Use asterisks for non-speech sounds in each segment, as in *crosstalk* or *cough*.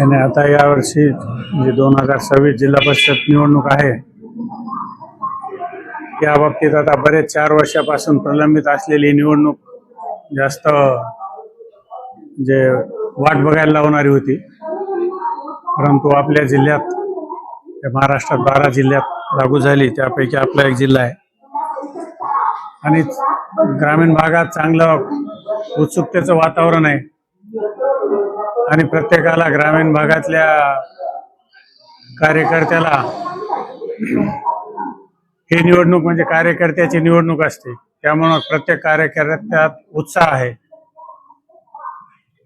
आणि आता यावर्षी म्हणजे दोन हजार सव्वीस जिल्हा परिषद निवडणूक आहे. त्या बाबतीत आता बरेच चार वर्षापासून प्रलंबित असलेली निवडणूक जास्त जे वाट बघायला लावणारी होती. परंतु आपल्या जिल्ह्यात या महाराष्ट्रात बारा जिल्ह्यात लागू झाली. त्यापैकी आपला एक जिल्हा आहे. आणि ग्रामीण भागात चांगलं उत्सुकतेचं वातावरण आहे. आणि प्रत्येकाला ग्रामीण भागातल्या कार्यकर्त्याला ही निवडणूक म्हणजे कार्यकर्त्याची निवडणूक असते. त्यामुळं प्रत्येक कार्यकर्त्यात उत्साह आहे.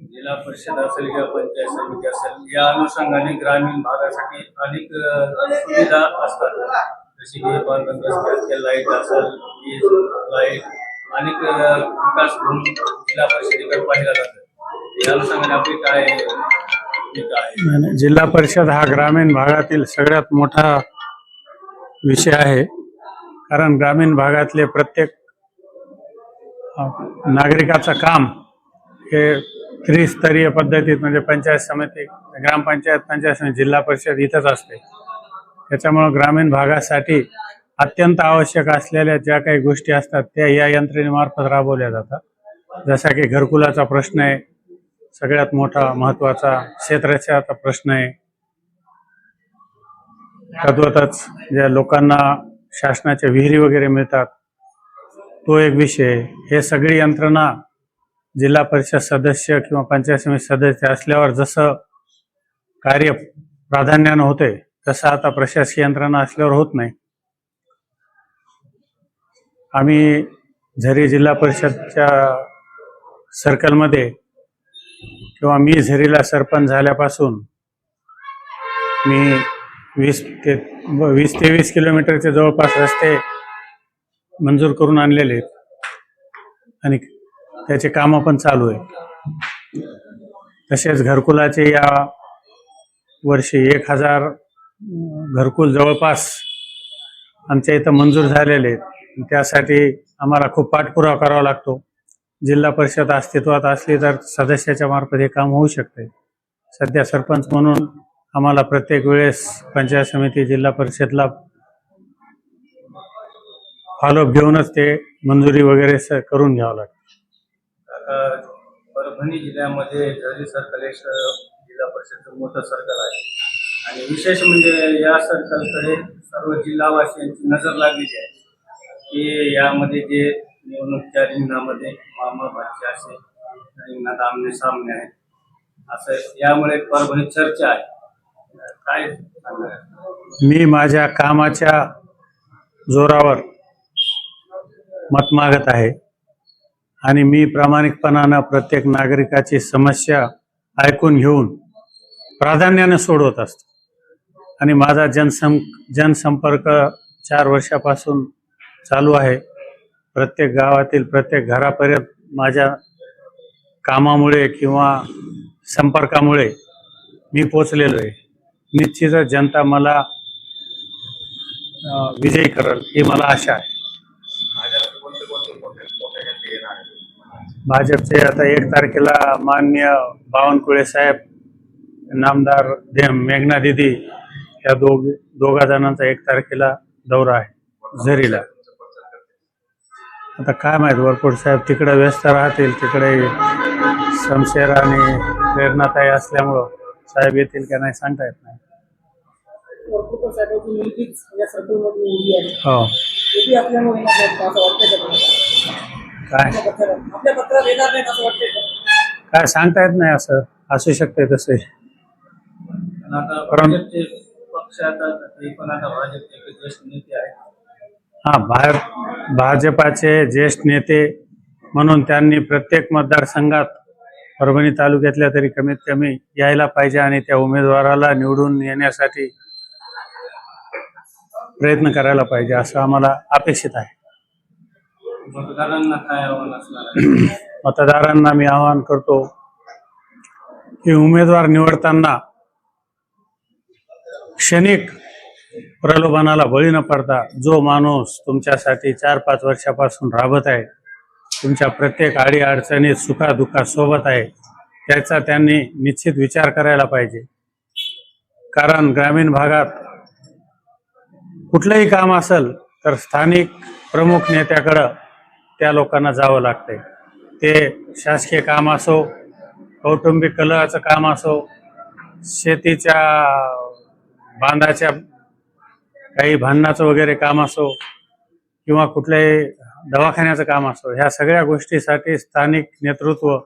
जिल्हा परिषद असेल किंवा पंचायत समिती असेल या अनुषंगाने ग्रामीण भागासाठी अनेक सुविधा असतात. जशी की बांधकाम लाइट असेल वीज लाइट अनेक विकास म्हणून जिल्हा परिषदेकडे पाहिला जातं. जिल्हा परिषद हा ग्रामीण भागातील सगळ्यात मोठा विषय आहे. कारण ग्रामीण भागातले प्रत्येक नागरिकाचं काम हे त्रिस्तरीय पद्धतीत म्हणजे पंचायत समिती ग्रामपंचायत पंचायत समिती जिल्हा परिषद इथंच असते. त्याच्यामुळं ग्रामीण भागासाठी अत्यंत आवश्यक असलेल्या ज्या काही गोष्टी असतात त्या या यंत्रणेमार्फत राबवल्या जातात. जसा की घरकुलाचा प्रश्न आहे सगळ्यात मोठा महत्त्वाचा क्षेत्राचा प्रश्न आहे. तद्वतच ज्या लोकांना शासनाच्या विहिरी वगैरे मिळतात तो एक विषय हे सगळी यंत्रणा जिल्हा परिषद सदस्य किंवा पंचायत समिती सदस्य असल्यावर जसं कार्य प्राधान्यानं होते तसं आता प्रशासकीय यंत्रणा असल्यावर होत नाही. आम्ही झरी जिल्हा परिषदच्या सर्कलमध्ये किंवा मी झरीला सरपंच झाल्यापासून मी वीस ते वीस तेवीस किलोमीटरचे जवळपास रस्ते मंजूर करून आणलेले आहेत. आणि त्याचे कामं पण चालू आहे तसेच घरकुलाचे या वर्षी एक हजार घरकुल जवळपास आमच्या इथं मंजूर झालेले आहेत. त्यासाठी आम्हाला खूप पाठपुरावा करावा लागतो. जिल्हा परिषद अस्तित्वात असली तर सदस्याच्या मार्फत हे काम होऊ शकते. सध्या सरपंच म्हणून आम्हाला प्रत्येक वेळेस पंचायत समिती जिल्हा परिषदला फॉलोअप घेऊनच ते मंजुरी वगैरे करून घ्यावं लागतं. परभणी जिल्ह्यामध्ये जरी सर्कल एक जिल्हा परिषदचं मोठं सर्कल आहे आणि विशेष म्हणजे या सर्कलकडे सर्व जिल्हावासियांची नजर लागलेली आहे की यामध्ये जे निवडणुकीच्या रिंगणामध्ये मामा भाची असे रिंगणात आमने सामने आहेत. असं यामुळे परभणी चर्चा आहे. काय मी माझ्या कामाच्या जोरावर मत मागत आहे आणि मी प्रामाणिकपणानं प्रत्येक नागरिकाची समस्या ऐकून घेऊन प्राधान्याने सोडवत असतो. आणि माझा जनसं जनसंपर्क चार वर्षापासून चालू आहे. प्रत्येक गावातील प्रत्येक घरापर्यंत माझ्या कामामुळे किंवा संपर्कामुळे मी पोचलेलो आहे. निश्चितच जनता मला विजयी करेल ही मला आशा आहे. भाजपचे आता एक तारखेला मान्य बावनकुळे साहेब नामदार मेघना दिदी या दोघ दोघा जणांचा एक तारखेला दौरा आहे झरीला. आता काय माहीत वरपूड साहेब तिकडे व्यस्त राहतील तिकडे शमशेर आणि प्रेरणाताई असल्यामुळं साहेब येतील का नाही सांगता येत नाही. वरपुरकर साहेबांची मुलगीच या सर्कलमध्ये उभी आहे. हो. काय? काय सांगता येत नाही असं असू शकते तसे. पक्ष आता ते पण आता भाजपचे काही ज्येष्ठ नेते आहेत. हा भार भाजपाचे ज्येष्ठ नेते म्हणून त्यांनी प्रत्येक मतदारसंघात परभणी तालुक्यातल्या तरी कमीत कमी यायला पाहिजे आणि त्या उमेदवाराला निवडून येण्यासाठी प्रयत्न करायला पाहिजे असं आम्हाला अपेक्षित आहे. मतदारांना काय आव्हान असणार आहे? *clears throat* मतदारांना मी आवाहन करतो की उमेदवार निवडताना क्षणिक प्रलोभनाला बळी न पडता जो माणूस तुमच्यासाठी चार पाच वर्षापासून राबत आहे तुमच्या प्रत्येक आडी अडचणीत सुखादुखात सोबत आहे त्याचा त्यांनी निश्चित विचार करायला पाहिजे. कारण ग्रामीण भागात कुठलंही काम असेल तर स्थानिक प्रमुख नेत्याकडं त्या लोकांना जावं लागतंय ते शासकीय काम असो कौटुंबिक कलहाचं काम असो शेतीच्या बांधाच्या काही भांडणाचं वगैरे काम असो किंवा कुठल्याही दवाखान्याचं काम असो ह्या सगळ्या गोष्टीसाठी स्थानिक नेतृत्व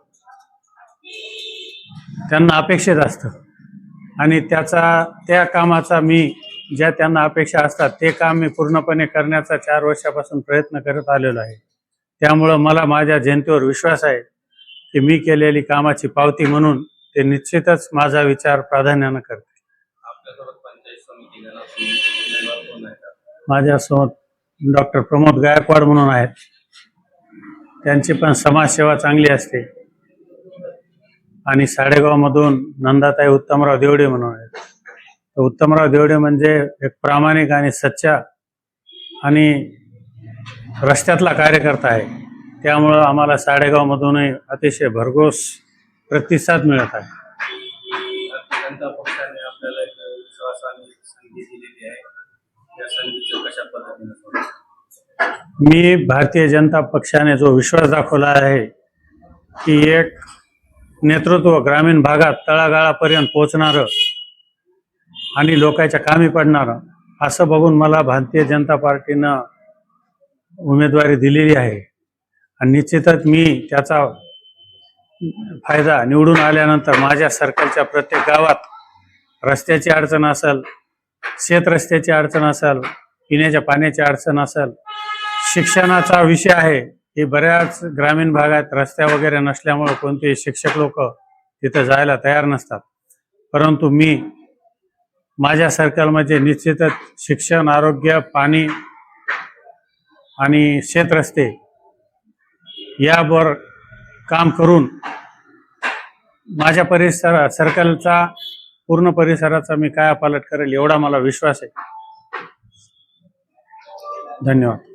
त्यांना अपेक्षित असतं. आणि त्याचा त्या कामाचा मी ज्या त्यांना अपेक्षा असतात ते काम मी पूर्णपणे करण्याचा चार वर्षापासून प्रयत्न करत आलेलो आहे. त्यामुळं मला माझ्या जनतेवर विश्वास आहे की मी केलेली कामाची पावती म्हणून ते निश्चितच माझा विचार प्राधान्यानं करते आपल्यासोबत पंचायत समितीला उमेदवार कोण आहेत माझ्यासोबत डॉक्टर प्रमोद गायकवाड म्हणून आहेत. त्यांची पण समाजसेवा चांगली असते. आणि साडेगावमधून नंदाताई उत्तमराव देवडे म्हणून आहेत. तर उत्तमराव देवडे म्हणजे एक प्रामाणिक आणि सच्चा आणि रस्त्यातला कार्यकर्ता आहे. त्यामुळं आम्हाला साडेगावमधूनही अतिशय भरघोस प्रतिसाद मिळत आहे भारतीय जनता पक्षाने आपल्याला एक विश्वासाने संधी दिलेली आहे या संधीचं कशा पद्धतीने मी भारतीय जनता पक्षाने जो विश्वास दाखवला आहे की एक नेतृत्व ग्रामीण भागात तळागाळापर्यंत पोहोचणारं आणि लोकांच्या कामी पडणारं असं बघून मला भारतीय जनता पार्टीनं उमेदवारी दिलेली आहे. आणि निश्चितच मी त्याचा फायदा निवडून आल्यानंतर माझ्या सर्कलच्या प्रत्येक गावात रस्त्याची अडचण असेल शेत रस्त्याची अडचण असेल पिण्याच्या पाण्याची अडचण असेल शिक्षणाचा विषय आहे की बऱ्याच ग्रामीण भागात रस्त्या वगैरे नसल्यामुळं कोणतेही शिक्षक लोक तिथं जायला तयार नसतात. परंतु मी माझ्या सर्कलमध्ये निश्चितच शिक्षण आरोग्य पाणी आणि शेतरस्ते यावर काम करून माझ्या परिसर सर्कलचा पूर्ण परिसराचा मी काय पालट करेल एवढा मला विश्वास आहे. धन्यवाद.